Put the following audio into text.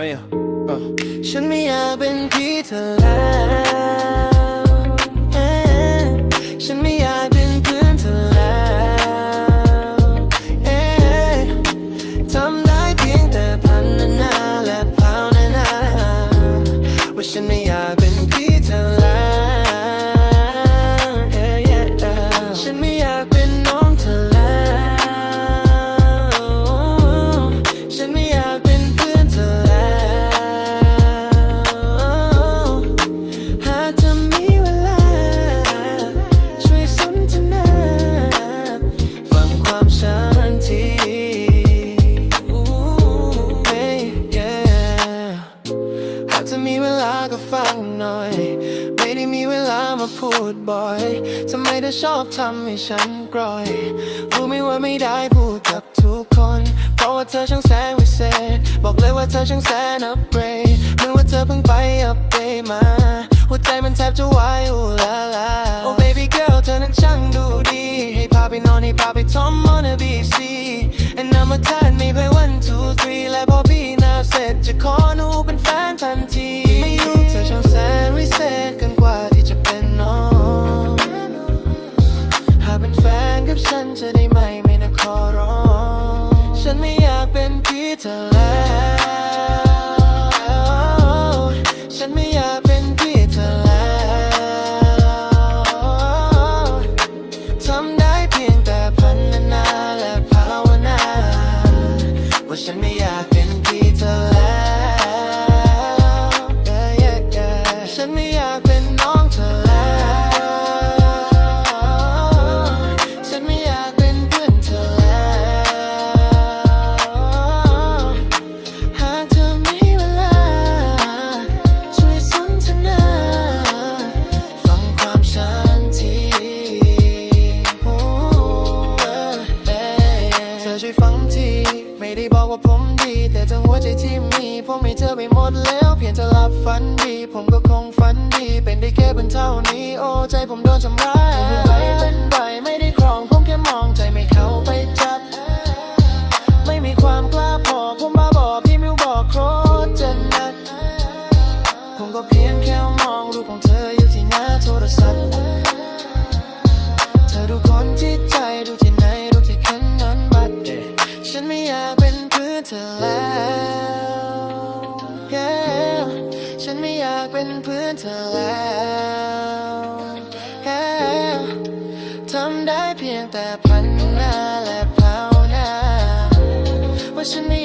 ไหฉันไม่อยากเป็นพี่เธอแล้วฉันไม่อยากเป็นเพื่อนเธอแล้วทำได้เพียงแต่พันนาและพาวนาว่าฉันไม่อยาก หากเธอมีเวลาก็ฟังหน่อย ไม่ได้มีเวลามาพูดบ่อยทำไมเธอชอบทำให้ฉันกรอย รู้ไหมว่าไม่ได้พูดกับทุกคน เพราะว่าเธอช่างแสนวิเศษ บอกเลยว่าเธอช่างแสนอัปเกรดเมื่อว่าเธอเพิ่งไปอัปเดตมา หัวใจมันแทบจะวายอูลาลา Oh baby girl เธอนั้นช่างดูดี ให้พาไปนอนให้พาไปทอมมอนบี c And I'm a ten ไม่ไป one two three ากเป็นพี่เธอแล้ว ไม่ได้บอกว่าผมดี แต่ทั้งหัวใจที่มีผมให้เธอไปหมดแล้ว เพียงเธอหลับฝันดี ผมก็คงฝันดี เป็นได้แค่เป็นเท่านี้ โอ้ใจผมโดนทำร้ายไม่เป็นไรไม่ได้ครองผมแค่มองใจไม่เข้าไปจับ ไม่มีความกล้าพอผมมาบอกพี่มิวบอกโคตรจะหนักผมก็เพียงแค่ เธอแล้ว yeah ฉันไม่อยากเป็นเพื่อนเธอแล้ว yeah ทำได้เพียงแต่พันหน้าและเผาหนาว่าฉันไม่